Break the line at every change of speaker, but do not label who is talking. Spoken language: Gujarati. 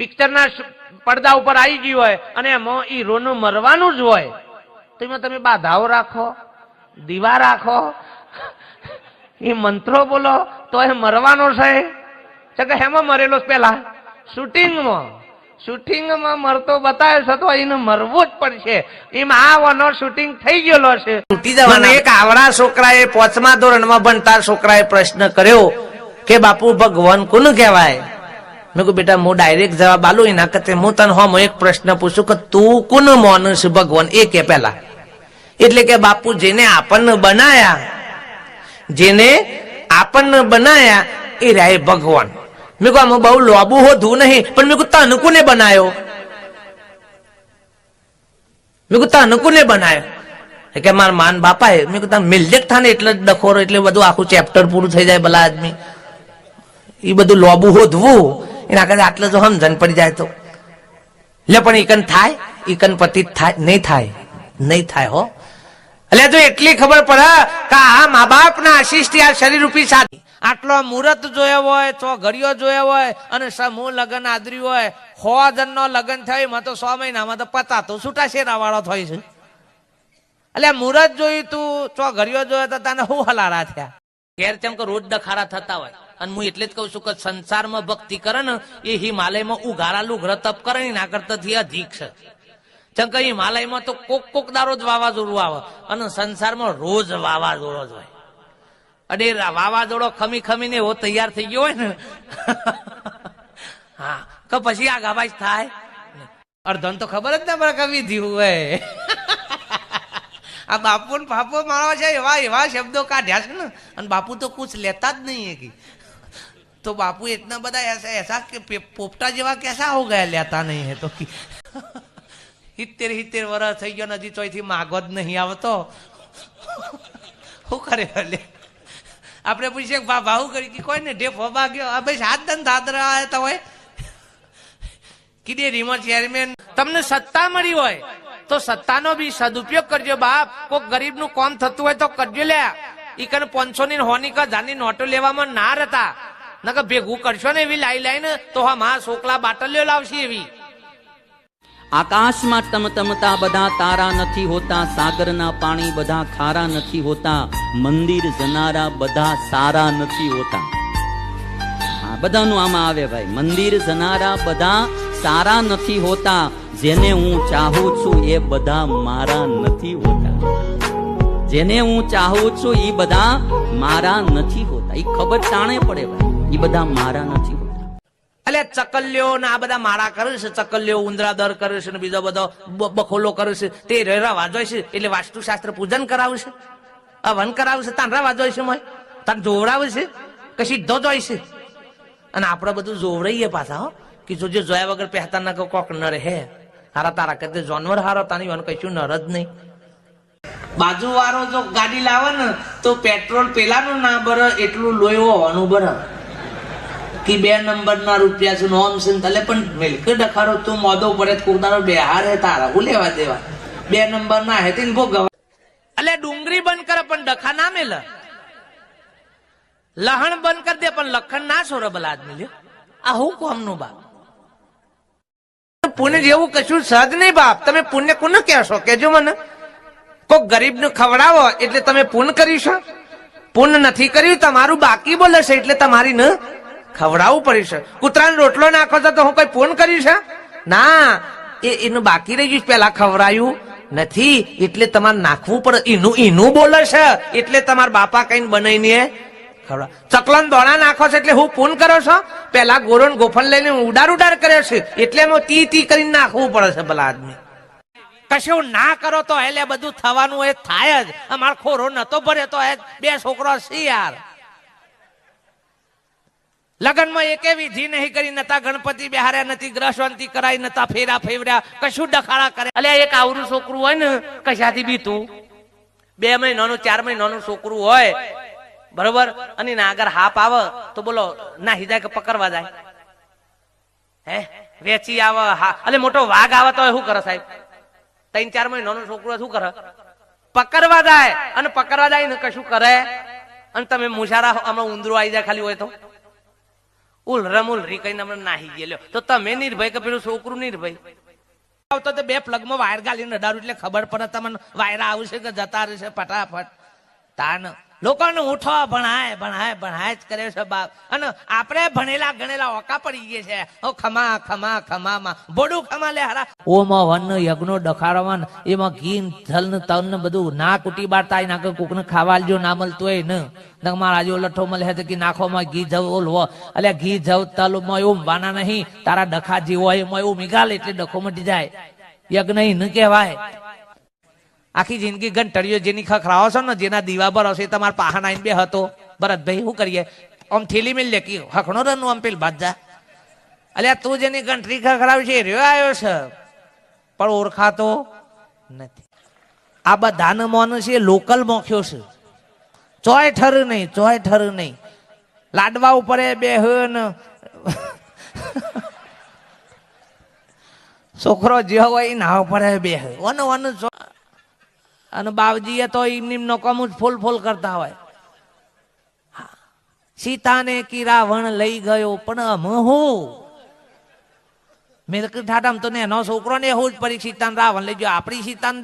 પિક્ચરના પડદા ઉપર આવી ગયું હોય અને એમાં એ રોનું મરવાનું જ હોય તો એમાં તમે બાધાઓ રાખો દીવા રાખો એ મંત્રો બોલો તો એ મરવાનો છે. છે કે હેમાં મરેલો છે પેલા શૂટિંગમાં. શૂટિંગમાં મરતો બતાવે છે તો એને મરવું જ પડશે. એમ આ વનો શૂટિંગ થઈ ગયેલો છે.
તૂટી જવાના. એક આવડા છોકરાએ પાંચમા ધોરણમાં ભણતા છોકરાએ પ્રશ્ન કર્યો કે બાપુ ભગવાન કોનું કહેવાય? મેં કહ્યું, બેટા, હું ડાયરેક્ટ જવાબ આલું એના કરતા હું તને હોમ એક પ્રશ્ન પૂછું કે તું કોને માનસ ભગવાન? એ કે પેલા એટલે કે બાપુ, જેને આપણને બનાયા, જેને આપણને બનાયા, એ રહ્યા ભગવાન. મેં કહું આમાં બહુ લોબુ હોતું નહીં, પણ મેં કહું તને કોને બનાયો? મેં કહું તને કોને બનાયો? કે, મારા માન બાપા એ મેં કીધું મિલજેક થાય થાને એટલે ડખોરો, એટલે બધું આખું ચેપ્ટર પૂરું થઈ જાય, ભલા આદમી. એ બધું લોબું હોધવું. એના કદાચ આટલે જો સમજણ પડી જાય તો. એટલે પણ ઈકન થાય, ઈકન પતિ થાય, નહીં થાય નહીં થાય, હો. એટલે જો એટલી ખબર પડે કે આ મા બાપ ના આશીષ આ શરીર રૂપી સાધી આટલો મુહૂર્ત જોયો હોય તો ઘડિયો જોયો હોય, અને સમૂહ લગ્ન આદર્યું હોય સો જણ નો લગ્ન થયો, એમાં તો સો મહિનામાં તો પતા તો છૂટા શેરા વાળો થાય છે. એટલે મુહૂર્ત જોયું તું, ચો ઘડિયો જોયો તો તને હું હલારા થયા? ઘેર ચમ કે રોજ દખારા થતા હોય. અને હું એટલે જ કઉ છું કે સંસારમાં ભક્તિ કરે ને, એ હિમાલયમાં ઉઘારાલું ઘર તપ કરે ને ના કરતાથી અધિક છે. ચંક કે હિમાલયમાં તો કોક કોક દારો જ વાવાઝોડું આવે અને સંસારમાં રોજ વાવાઝોડો જ હોય. અને વાવાઝોડો ખમી ખમીને એવો તૈયાર થઈ ગયો હોય ને, હા, કે પછી આ ગાબાજ થાય? અર્ધન તો ખબર જ ના પડે કવિ થયું હોય. આ બાપુ ને બાપુ મારો છે એવા એવા શબ્દો કાઢ્યા છે ને, અને બાપુ તો કુછ લેતા જ નહીં कि तो बापू इतना बड़ा ऐसा ऐसा कि पे- पोपटा જેવા कैसा हो गया લેતા નહીં है तो कि હિત્તેર હિત્તેર વર્ષ થઈ ગયો નજી ચોઈથી માગો જ નહીં આવતો શું કરે લે આપણે પૂછીએ કે બા ભાવું કરી કે કોઈ ને ઢેફ હોબા ગયો આ ભાઈ સાત દન દાદરા આવ્યા હોય કીધે રીમો ચેરમેન તમને સત્તા મળી હોય તો સત્તાનો બી સદુપયોગ કરજો બાપ કોક ગરીબ નું કોમ થતું હોય તો કરજો લે ઈ કને પાંચસો ની હોની કા જાની નોટો લેવામાં ના રહેતા નકર ભેગું કરશો ને એવી લાઈ ને તો હા માં સોકલા બાટલીઓ લાવશે એવી.
આકાશમાં ટમટમતા બધા તારા નથી હોતા, સાગરના પાણી બધા ખારા નથી હોતા, મંદિર જનારા બધા સારા નથી હોતા. હા, બધાનું આમાં આવે ભાઈ. મંદિર જનારા બધા સારા નથી હોતા, જેને હું ચાહું છું એ બધા મારા નથી હોતા. જેને હું ચાહું છું એ બધા મારા નથી હોતા. એ ખબર તાણે પડે ભાઈ. એ બધા મારા નથી
એટલે ચકલ્યો ને આ બધા મારા કરે છે, ચકલ્યો ઉંદરા દર કરે છે ને બીજો બધો બખોલો કરે છે. તે રેરા જોઈ છે, એટલે વાસ્તુશાસ્ત્ર પૂજન કરાવશે હવન કરાવશે રવા જોઈ છે મય? તાન જોવડાવશે કે સીધો જોઈ છે? અને આપણે બધું જોવડાઈએ પાછા, હો. કે જો જે જોયા વગર પહેતા ના કોક ન રહે હારા તારા કરતે જાનવર હારો, તાની વન કશું નર જ નહીં. બાજુ વાળો જો ગાડી લાવે ને, તો પેટ્રોલ પેલાનું ના ભરે, એટલું લોહી હોવાનું ભરે. કે બે નંબર ના રૂપિયા છે, નોમ છે તલે પણ મિલ્ક ડખારો તું મોદો પડે તો કોક બે હાર હે તારા, હું લેવા દેવા? બે નંબર ના હે તીન ભોગવા અલે ડુંગરી બંધ કર, પણ ડખા ના મેલ. લહણ બંધ કર દે, પણ લખણ ના છોરે બલાદ મિલ્યો આ હું કોમનું બાપ? પુણ્ય જેવું કશું સહજ નહીં બાપ. તમે પુણ્ય કોને કહેશો? કેજો મને. કોઈ ગરીબ ને ખવડાવો એટલે તમે પુણ્ય કરીશો પુણ્ય નથી કર્યું, તમારું બાકી બોલે છે એટલે તમારી ન ખવડાવવું પડ્યું છે. કૂતરાને રોટલો નાખો છો તો હું કઈ ફોન કર્યું છે? ના, એ એનું બાકી રહી ગયું પેલા ખવડાયું નથી, એટલે તમારે નાખવું પડે. એનું એનું બોલે છે. એટલે તમારા બાપા કઈ બનાવીને ખવડાવ. ચકલન દોણા નાખો છો એટલે હું ફોન કરો છો? પેલા ગોરણ ગોફન લઈને ઉડાર ઉડાર કર્યો છે. એટલે એમાં તી તી કરીને નાખવું પડે છે ભલા આદમી. કશું ના કરો તો એટલે બધું થવાનું એ થાય જ. અમાર ખોરો નતો ભરે તો બે છોકરો છે યાર. લગ્નમાં એકે વિધિ નહીં કરી, નતા ગણપતિ બિહાર્યા નથી ગ્રહ શાંતિ કરાઈ, નતા ફેરા ફેવર્યા, કશું ડખાડા કરે અલે એક આવરું છોકરું હોય ને, કશાથી બીતું? બે મહિનાનું, ચાર મહિનાનું છોકરું હોય. બરોબર? અને આગળ હાપ આવે, તો બોલો, ના જાય કે પકડવા જાય. હે? વેચી આવે, હા. એટલે મોટો વાઘ આવે તો શું કરે સાહેબ? ત્રણ, ચાર મહિનાનું છોકરું શું કરે? પકડવા જાય. અને પકડવા જાય ને કશું કરે? અને તમે મુશારા હમણાં ઉંદરો આવી જાય ખાલી હોય તો? ઉલરમ ઉલરી કઈ અમને નાહી ગયેલો. તો તમે નિર્ભય કે પેલું છોકરું નિર્ભય? આવતો તો બે પ્લગમાં વાયર ગાલીને અડાડું એટલે ખબર પડે તમને વાયરા આવશે કે જતા રહેશે ફટાફટ. તાન. લોકોને ઉઠવા ભણાય ભણાય ભણાય જ કરે છે બાપ. અને આપણે ભણેલા ગણેલા ઓકા પડી ગયા છે. ઓ ખમા ખમા, ખમામાં. બોડું ખમા લે હારા. ઓમાં વન યજ્ઞો ડખારવાન એમાં ઘી જલ ને તલ ને બધું ના કુટી બારતા ના કોકને ખાવા જો ના મળતું હોય ને. મારા જો લઠ્ઠો મળે હે કે નાખો માં ઘી જવ ઓલવો. એટલે ઘી જવ તલમાં એવું વાના નહીં. તારા ડખા જીવો એમાં એવું મિગાલ એટલે ડખો મટી જાય. યજ્ઞ ન કહેવાય. આખી જિંદગી ઘંટડીઓ જેની ખખરાવો છો ને, જેના દીવા પર હશે તમારા પાહન આઈને બે હતો ભરતભાઈ શું કરીએ? આમ થેલી મેલ લે કે હખણો રનું આમ પેલ બાજા અલ્યા, તું જેની ઘંટડી ખખરાવી છે રહ્યો આવ્યો છે. પણ ઓળખાતો નથી. આ બધાને મોન છે લોકલ મોખ્યો છે. ચોય ઠર નહીં, ચોય ઠર નહીં. લાડવા ઉપર બે ને. છોકરો જે હોય એ ના ઉપર બે વન વન છો- અને બાવજીએ તો એમની નોકમ જ ફૂલ ફૂલ કરતા હોય. સીતાને કી રાવણ લઈ ગયો, પણ હું? મેં ઠાઠામ તો ને એનો છોકરો ને એવું જ પરી સીતાને રાવણ લઈ ગયો. આપણી સીતાને